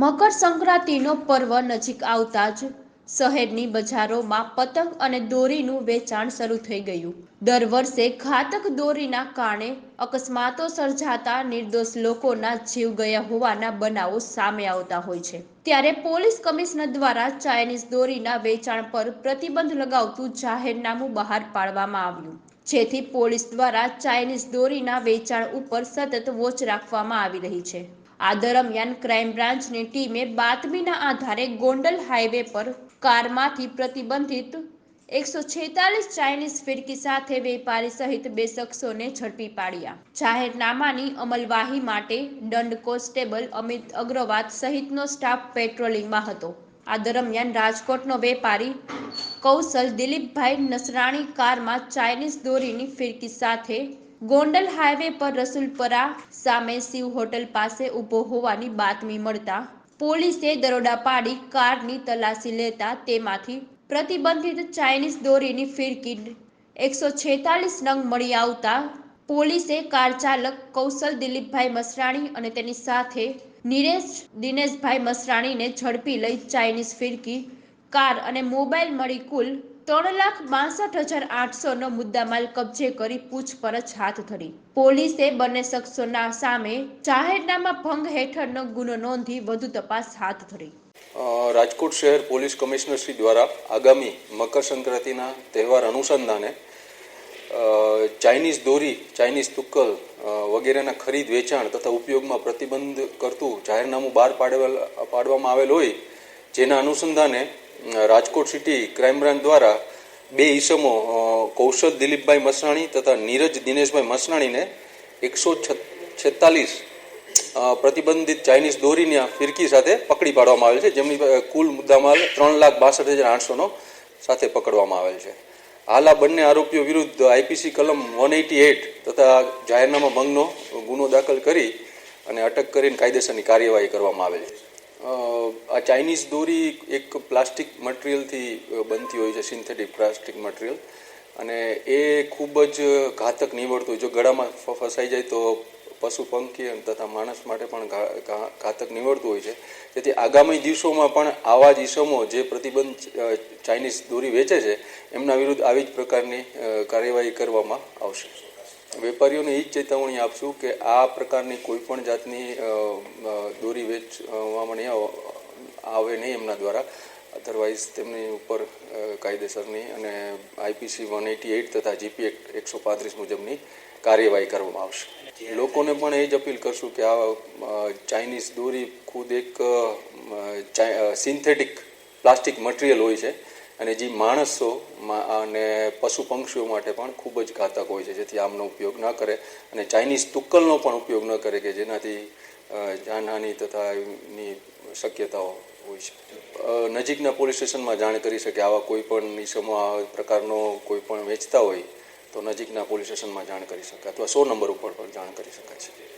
મકર સંક્રાંતિનો પર્વ નજીક આવતા જ શહેરની બજારોમાં પતંગ અને દોરીનું વેચાણ શરૂ થઈ ગયું. દર વર્ષે ઘાતક દોરીના કારણે અકસ્માતો સર્જાતા નિર્દોષ લોકોના જીવ ગયા હોવાના બનાવો સામે આવતા હોય છે. ત્યારે પોલીસ કમિશનર દ્વારા ચાઇનીઝ દોરીના વેચાણ પર પ્રતિબંધ લગાવતું જાહેરનામું બહાર પાડવામાં આવ્યું, જેથી પોલીસ દ્વારા ચાઇનીઝ દોરીના વેચાણ ઉપર સતત વોચ રાખવામાં આવી રહી છે. આ દરમિયાન ક્રાઇમ બ્રાન્ચની ટીમે બાતમીના આધારે ગોંડલ હાઈવે પર કારમાંથી પ્રતિબંધિત એકસો છેતાલીસ ચાઇનીઝ ફિરકી સાથે વેપારી સહિત બે શખ્સોને ઝડપી પાડ્યા. જાહેરનામાની અમલવાહી માટે દંડ કોન્સ્ટેબલ અમિત અગ્રવાલ સહિતનો સ્ટાફ પેટ્રોલિંગમાં હતો. આ દરમિયાન રાજકોટનો વેપારી કૌશલ દિલીપભાઈ નસરાણી કારમાં ચાઇનીઝ દોરીની ફિરકી સાથે ગોંડલ હાઈવે પર રસુલપરા સામે શિવ હોટલ પાસે ઊભો હોવાની બાતમી મળતા પોલીસે દરોડા પાડી કારની તલાશી લેતા તેમાંથી પ્રતિબંધિત ચાઇનીઝ દોરીની ફિરકી એકસો છેતાલીસ નંગ મળી આવતા પોલીસે કાર ચાલક કૌશલ દિલીપભાઈ મસરાણી અને તેની સાથે નિરેશ દિનેશભાઈ મસરાણીને ઝડપી લઈ ચાઇનીઝ ફિરકી, કાર અને મોબાઈલ મળી કુલ ત્રણ લાખ બાસઠ હજાર આઠસોનો મુદ્દામાલ કબજે કરી પૂછપરછ હાથ ધરી. પોલીસે બંને શખ્સોના સામે જાહેરનામા ભંગ હેઠળનો ગુનો નોંધી વધુ તપાસ હાથ ધરી. રાજકોટ શહેર પોલીસ કમિશનર શ્રી દ્વારા આગામી મકર સંક્રાંતિના તહેવાર અનુસંધાને ચાઇનીઝ દોરી, ચાઇનીઝ તુક્કલ વગેરેના ખરીદ, વેચાણ તથા ઉપયોગમાં પ્રતિબંધ કરતું જાહેરનામું બહાર પાડવામાં આવેલ હોય, જેના અનુસંધાને રાજકોટ સિટી ક્રાઇમ બ્રાન્ચ દ્વારા બે ઈસમો કૌશલ દિલીપભાઈ મસરાણી તથા નીરજ દિનેશભાઈ મસરાણીને એકસો છેતાલીસ પ્રતિબંધિત ચાઇનીઝ દોરીની ફિરકી સાથે પકડી પાડવામાં આવેલ છે. જેમની કુલ મુદ્દામાલ ત્રણ લાખ બાસઠ હજાર આઠસોનો સાથે પકડવામાં આવેલ છે. હાલ આ બંને આરોપીઓ વિરુદ્ધ આઈપીસી કલમ વન એટી એટ તથા જાહેરનામા ભંગનો ગુનો દાખલ કરી અને અટક કરીને કાયદેસરની કાર્યવાહી કરવામાં આવેલ છે. આ ચાઇનીઝ દોરી એક પ્લાસ્ટિક મટીરિયલથી બનતી હોય છે, સિન્થેટિક પ્લાસ્ટિક મટીરિયલ. અને એ ખૂબ જ ઘાતક નીવડતું હોય જો ગળામાં ફસાઈ જાય તો પશુ પંખી તથા માણસ માટે પણ ઘાતક નીવડતું હોય છે. તેથી આગામી દિવસોમાં પણ આવા જ ઈસમો જે પ્રતિબંધ ચાઇનીઝ દોરી વેચે છે, એમના વિરુદ્ધ આવી જ પ્રકારની કાર્યવાહી કરવામાં આવશે. વેપારીઓને એ જ ચેતવણી આપશું કે આ પ્રકારની કોઈ પણ જાતની દોરી વેચવામાં નહીં આવ- નહીં એમના દ્વારા. અધરવાઇઝ તેમની ઉપર કાયદેસરની અને આઈપીસી વન એટી એઇટ તથા જીપી એકસો પાંત્રીસ મુજબની કાર્યવાહી કરવામાં આવશે. લોકોને પણ એ જ અપીલ કરશું કે આ ચાઇનીઝ દોરી ખુદ એક સિન્થેટિક પ્લાસ્ટિક મટીરિયલ હોય છે અને જે માણસો અને પશુ પંક્ષીઓ માટે પણ ખૂબ જ ઘાતક હોય છે, જેથી આમનો ઉપયોગ ન કરે અને ચાઇનીઝ તુક્કલનો પણ ઉપયોગ ન કરે કે જેનાથી જાનહાનિ તથા એની શક્યતાઓ હોય છે. નજીકના પોલીસ સ્ટેશનમાં જાણ કરી શકે આવા કોઈ પણ નિશમો આ પ્રકારનો કોઈ પણ વેચતા હોય તો નજીકના પોલીસ સ્ટેશનમાં જાણ કરી શકે અથવા સો નંબર ઉપર પણ જાણ કરી શકાય છે.